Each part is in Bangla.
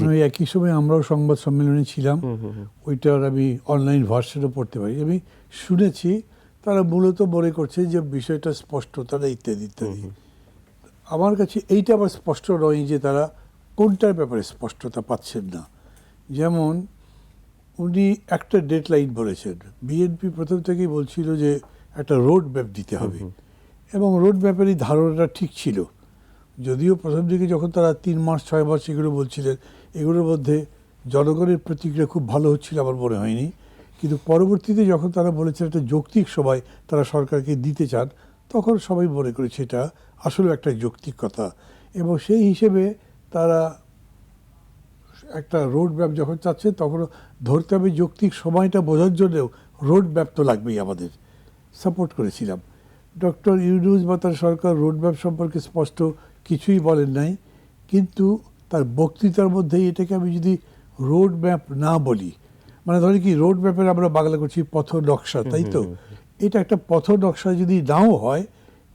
মানে একই সময় আমরাও সংবাদ সম্মেলনে ছিলাম। ওইটার আমি অনলাইন ভার্সনও পড়তে পারি। আমি শুনেছি তারা মূলত মনে করছে যে বিষয়টা স্পষ্টতা নেই ইত্যাদি ইত্যাদি। আমার কাছে এইটা আবার স্পষ্ট নয় যে তারা কোনটার ব্যাপারে স্পষ্টতা পাচ্ছেন না। যেমন উনি একটা ডেড লাইন বলেছেন বিএনপি প্রথম থেকেই বলছিল যে একটা রোড ম্যাপ দিতে হবে। এবং রোড ম্যাপের এই ধারণাটা ঠিক ছিল। যদিও প্রথম দিকে যখন তারা তিন মাস, ছয় মাস এগুলো বলছিলেন, এগুলোর মধ্যে জনগণের প্রতিক্রিয়া খুব ভালো হচ্ছিল আমার মনে হয়নি। কিন্তু পরবর্তীতে যখন তারা বলেছেন একটা যৌক্তিক সময় তারা সরকারকে দিতে চান, তখন সবাই মনে করেছে এটা আসলে একটা যৌক্তিক কথা। এবং সেই হিসেবে তারা একটা রোড ম্যাপ যখন চাচ্ছে তখন ধরতে হবে যৌক্তিক সময়টা বোঝার জন্যও রোড ম্যাপ তো লাগবেই আমাদের। সাপোর্ট করেছিলাম। ডক্টর ইউনুস বা তার সরকার রোড ম্যাপ সম্পর্কে স্পষ্ট কিছুই বলেন নাই কিন্তু তার বক্তৃতার মধ্যেই এটাকে আমি যদি রোড ম্যাপ না বলি মানে ধরি কি রোড ম্যাপের আমরা বাংলা করছি পথ নকশা তাই তো? এটা একটা পথ নকশা যদি নাও হয়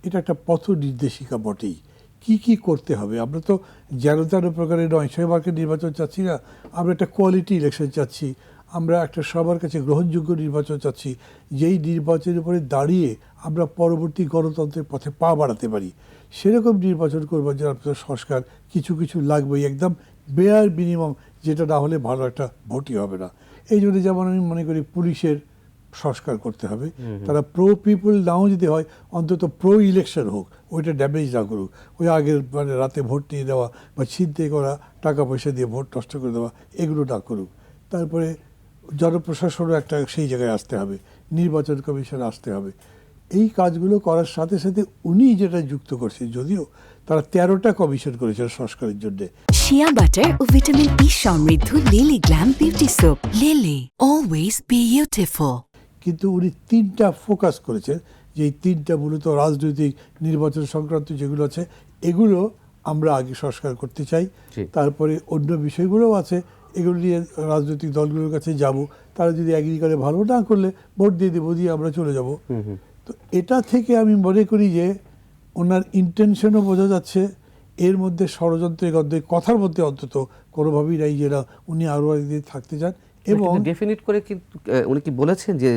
এটা একটা পথ নির্দেশিকা বটেই। কি কি করতে হবে? আমরা তো যেন তেন প্রকারের নয় ছয় মার্কের নির্বাচন চাচ্ছি না আমরা একটা কোয়ালিটি ইলেকশন চাচ্ছি আমরা একটা সবার কাছে গ্রহণযোগ্য নির্বাচন চাচ্ছি যেই নির্বাচনের উপরে দাঁড়িয়ে আমরা পরবর্তী গণতন্ত্রের পথে পা বাড়াতে পারি। সেরকম নির্বাচন করবার জন্য আপনার সংস্কার কিছু কিছু লাগবেই একদম বেয়ার মিনিমাম যেটা না হলে ভালো একটা ভোটই হবে না। এই জন্য যেমন আমি মনে করি পুলিশের সংস্কার করতে হবে। তারা প্রো পিপুল নাও যদি হয় অন্তত প্রো ইলেকশন হোক ওইটা ড্যামেজ না করুক। ওই আগের মানে রাতে ভোট নিয়ে দেওয়া বা ছিনতে করা টাকা পয়সা দিয়ে ভোট নষ্ট করে দেওয়া এগুলো না করুক। তারপরে জনপ্রশাসনও একটা সেই জায়গায় আসতে হবে নির্বাচন কমিশন আসতে হবে। এই কাজগুলো করার সাথে সাথে উনি যেটা যুক্ত করছেন যদিও তারা তেরোটা কমিশন করেছেন সংস্কারের জন্যে। শিয়া বাটার ও ভিটামিন ই সমৃদ্ধ Lily glam beauty soap Lily always beautiful কিন্তু উনি তিনটা ফোকাস করেছেন যে এই তিনটা মূলত রাজনৈতিক নির্বাচন সংক্রান্ত যেগুলো আছে এগুলো আমরা আগে সংস্কার করতে চাই। তারপরে অন্য বিষয়গুলোও আছে এগুলো নিয়ে রাজনৈতিক দলগুলোর কাছে যাব। তারা যদি এগ্রি করে ভালো না করলে ভোট দিয়ে দেবো দিয়ে আমরা চলে যাব। তো এটা থেকে আমি মনে করি যে ওনার ইন্টেনশনও বোঝা যাচ্ছে। এর মধ্যে ষড়যন্ত্রের গদ্যে কথার মধ্যে অন্তত কোনোভাবেই নাই যে না উনি আরও একদিন থাকতে চান। এবং ডেফিনিট করে কিন্তু উনি কি বলেছেন যে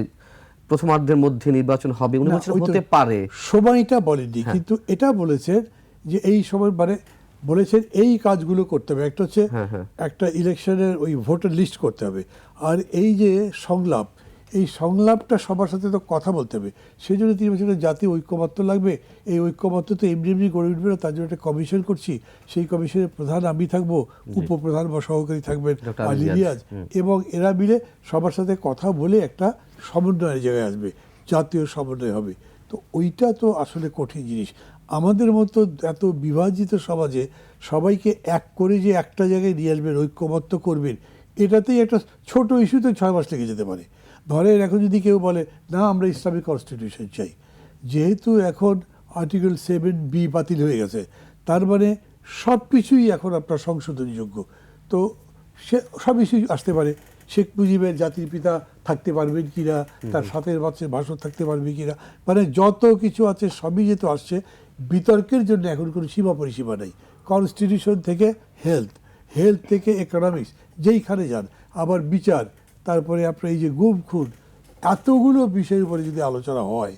প্রথমার্ধের মধ্যে নির্বাচন হবে? উনি বলছেন হতে পারে। সময়টা বলেননি হ্যাঁ। কিন্তু এটা বলেছেন যে এই সময় মানে বলেছেন এই কাজগুলো করতে হবে। একটা হচ্ছে হ্যাঁ, হ্যাঁ। একটা ইলেকশনের ওই ভোটার লিস্ট করতে হবে। আর এই যে সংলাপ এই সংলাপটা সবার সাথে তো কথা বলতে হবে। সেই জন্য তিনি বলছেন জাতীয় ঐক্যমত্য লাগবে। এই ঐক্যমত্য তো এমনি এমনি গড়ে উঠবে না তার জন্য একটা কমিশন করছি। সেই কমিশনের প্রধান আমি থাকব উপপ্রধান বা সহকারী থাকবেন ডক্টর আলী আলী রিয়াজ। এবং এরা মিলে সবার সাথে কথা বলে একটা সমন্বয়ের জায়গায় আসবে। জাতীয় সমন্বয় হবে। তো ওইটা তো আসলে কঠিন জিনিস। আমাদের মতো এত বিভাজিত সমাজে সবাইকে এক করে যে একটা জায়গায় নিয়ে আসবেন ঐক্যমত্য করবেন, এটাতেই একটা ছোট ইস্যুতে ছয় মাস লেগে যেতে পারে। ধরেন এখন যদি কেউ বলে, না, আমরা ইসলামিক কনস্টিটিউশন চাই। যেহেতু এখন আর্টিকেল সেভেন বি বাতিল হয়ে গেছে, তার মানে সব কিছুই এখন আপনার সংশোধনযোগ্য। তো সে, সব ইস্যুই আসতে পারে। শেখ মুজিবের জাতির পিতা থাকতে পারবেন কিনা তার সাথের বাচ্চার ভাষণ থাকতে পারবে কিনা মানে যত কিছু আছে সবই যেহেতু আসছে বিতর্কের জন্য এখন কোনো সীমা পরিসীমা নেই। কনস্টিটিউশন থেকে হেলথ হেলথ থেকে ইকোনমিক্স যেইখানে যান আবার বিচার তারপরে আপনার এই যে গুম খুন এতগুলো বিষয়ের উপরে যদি আলোচনা হয়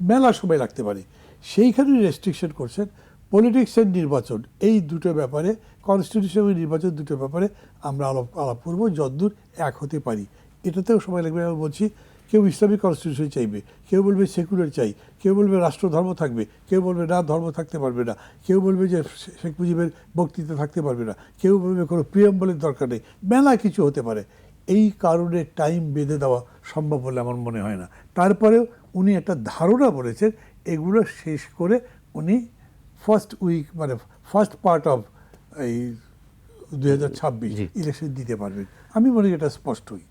মেলা সময় লাগতে পারে। সেইখানে রেস্ট্রিকশন করছেন পলিটিক্সের নির্বাচন এই দুটো ব্যাপারে কনস্টিটিউশন নির্বাচন দুটো ব্যাপারে আমরা আলাপ আলাপ করব যদ্দূর এক হতে পারি। এটাতেও সময় লাগবে। আমি বলছি কেউ ইসলামিক কনস্টিটিউশন চাইবে কেউ বলবে সেকুলার চাই কেউ বলবে রাষ্ট্রধর্ম থাকবে কেউ বলবে না ধর্ম থাকতে পারবে না কেউ বলবে যে শেখ মুজিবের বক্তৃতা থাকতে পারবে না কেউ বলবে কোনো প্রিয়ম্বলের দরকার নেই মেলা কিছু হতে পারে। এই কারণে টাইম বেঁধে দেওয়া সম্ভব বলে আমার মনে হয় না। তারপরেও উনি একটা ধারণা বলেছেন এগুলো শেষ করে উনি ফার্স্ট উইক মানে ফার্স্ট পার্ট অফ এই দু হাজার ছাব্বিশ ইলেকশন দিতে পারবেন। আমি মনে করি এটা স্পষ্টই।